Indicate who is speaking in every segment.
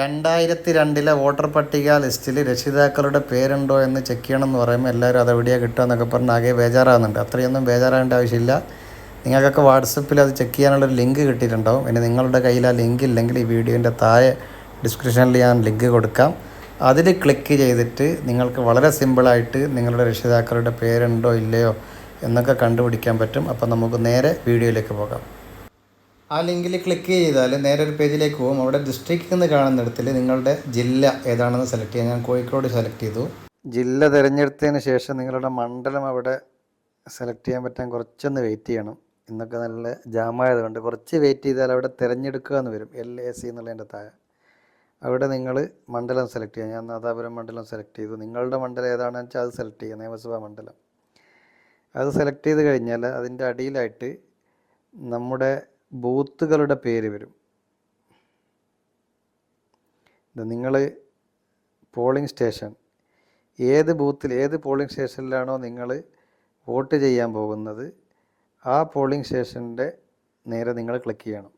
Speaker 1: രണ്ടായിരത്തി രണ്ടിലെ വോട്ടർ പട്ടിക ലിസ്റ്റിൽ രക്ഷിതാക്കളുടെ പേരുണ്ടോ എന്ന് ചെക്ക് ചെയ്യണം എന്ന് പറയുമ്പോൾ എല്ലാവരും അത് എവിടെയാണ് കിട്ടുക എന്നൊക്കെ പറഞ്ഞ് ആകെ ബേജാറാകുന്നുണ്ട്. അത്രയൊന്നും ബേജാറാകേണ്ട ആവശ്യമില്ല. നിങ്ങൾക്കൊക്കെ വാട്സപ്പിൽ അത് ചെക്ക് ചെയ്യാനുള്ളൊരു ലിങ്ക് കിട്ടിയിട്ടുണ്ടാവും. ഇനി നിങ്ങളുടെ കയ്യിൽ ആ ലിങ്ക് ഇല്ലെങ്കിൽ ഈ വീഡിയോന്റെ താഴെ ഡിസ്ക്രിപ്ഷനിൽ ഞാൻ ലിങ്ക് കൊടുക്കാം. അതിൽ ക്ലിക്ക് ചെയ്തിട്ട് നിങ്ങൾക്ക് വളരെ സിമ്പിളായിട്ട് നിങ്ങളുടെ രക്ഷിതാക്കളുടെ പേരുണ്ടോ ഇല്ലയോ എന്നൊക്കെ കണ്ടുപിടിക്കാൻ പറ്റും. അപ്പോൾ നമുക്ക് നേരെ വീഡിയോയിലേക്ക് പോകാം. ആ ലിങ്കിൽ ക്ലിക്ക് ചെയ്താൽ നേരെ ഒരു പേജിലേക്ക് പോകും. അവിടെ ഡിസ്ട്രിക്റ്റ് എന്ന് കാണുന്നിടത്തിൽ നിങ്ങളുടെ ജില്ല ഏതാണെന്ന് സെലക്ട് ചെയ്യാം. ഞാൻ കോഴിക്കോട് സെലക്ട് ചെയ്തു. ജില്ല തിരഞ്ഞെടുത്തതിന് ശേഷം നിങ്ങളുടെ മണ്ഡലം അവിടെ സെലക്ട് ചെയ്യാൻ പറ്റാൻ കുറച്ചൊന്ന് വെയിറ്റ് ചെയ്യണം. ഇന്നൊക്കെ നല്ല ജാമായതുകൊണ്ട് കുറച്ച് വെയിറ്റ് ചെയ്താൽ അവിടെ തിരഞ്ഞെടുക്കുക എന്ന് വരും. എൽ എ സി എന്നുള്ളതിന്റെ താഴെ. അവിടെ നിങ്ങൾ മണ്ഡലം സെലക്ട് ചെയ്യുക ഞാൻ നാദാപുരം മണ്ഡലം സെലക്ട് ചെയ്തു. നിങ്ങളുടെ മണ്ഡലം ഏതാണെന്ന് വെച്ചാൽ അത് സെലക്ട് ചെയ്യുക നിയമസഭാ മണ്ഡലം. അത് സെലക്ട് ചെയ്ത് കഴിഞ്ഞാൽ അതിന്റെ അടിയിലായിട്ട് നമ്മുടെ ബൂത്തുകളുടെ പേര് വരും. നിങ്ങൾ പോളിംഗ് സ്റ്റേഷൻ ഏത് ബൂത്തിൽ ഏത് പോളിംഗ് സ്റ്റേഷനിലാണോ നിങ്ങൾ വോട്ട് ചെയ്യാൻ പോകുന്നത് ആ പോളിംഗ് സ്റ്റേഷന്റെ നേരെ നിങ്ങൾ ക്ലിക്ക് ചെയ്യണം.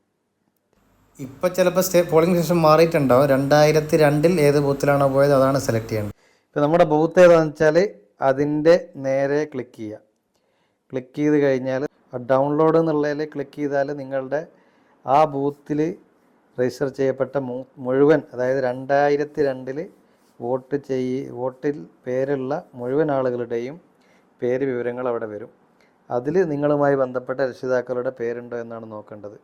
Speaker 1: ഇപ്പോൾ ചിലപ്പോൾ സ്റ്റേ പോളിംഗ് സ്റ്റേഷൻ മാറിയിട്ടുണ്ടാവും. രണ്ടായിരത്തി രണ്ടിൽ ഏത് ബൂത്തിലാണോ പോയത് അതാണ് സെലക്ട് ചെയ്യേണ്ടത്. ഇപ്പോൾ നമ്മുടെ ബൂത്ത് ഏതാണെന്ന് വെച്ചാൽ അതിന്റെ നേരെ ക്ലിക്ക് ചെയ്യുക. ക്ലിക്ക് ചെയ്ത് കഴിഞ്ഞാൽ ഡൗൺലോഡ് എന്നുള്ളതിൽ ക്ലിക്ക് ചെയ്താൽ നിങ്ങളുടെ ആ ബൂത്തിൽ രജിസ്റ്റർ ചെയ്യപ്പെട്ട മുഴുവൻ അതായത് രണ്ടായിരത്തി രണ്ടിൽ വോട്ട് ചെയ്യ വോട്ടിൽ പേരുള്ള മുഴുവൻ ആളുകളുടെയും പേര് വിവരങ്ങൾ അവിടെ വരും. അതിൽ നിങ്ങളുമായി ബന്ധപ്പെട്ട രക്ഷിതാക്കളുടെ പേരുണ്ടോ എന്നാണ് നോക്കേണ്ടത്.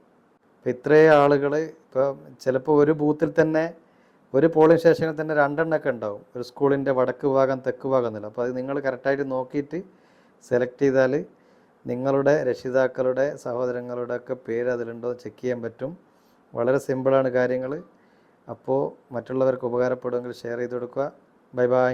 Speaker 1: ഇപ്പോൾ ഇത്രയും ആളുകൾ ഇപ്പോൾ ചിലപ്പോൾ ഒരു ബൂത്തിൽ തന്നെ ഒരു പോളിംഗ് സ്റ്റേഷനിൽ തന്നെ രണ്ടെണ്ണമൊക്കെ ഉണ്ടാവും. ഒരു സ്കൂളിന്റെ വടക്ക് ഭാഗം തെക്ക് ഭാഗം എന്നുള്ളത് അപ്പോൾ അത് നിങ്ങൾ കറക്റ്റായിട്ട് നോക്കിയിട്ട് സെലക്ട് ചെയ്താൽ നിങ്ങളുടെ രക്ഷിതാക്കളുടെ സഹോദരങ്ങളുടെ ഒക്കെ പേര് അതിലുണ്ടോ ചെക്ക് ചെയ്യാൻ പറ്റും. വളരെ സിമ്പിളാണ് കാര്യങ്ങൾ അപ്പോൾ മറ്റുള്ളവർക്ക് ഉപകാരപ്പെടുമെങ്കിൽ ഷെയർ ചെയ്ത് കൊടുക്കുക. Bye bye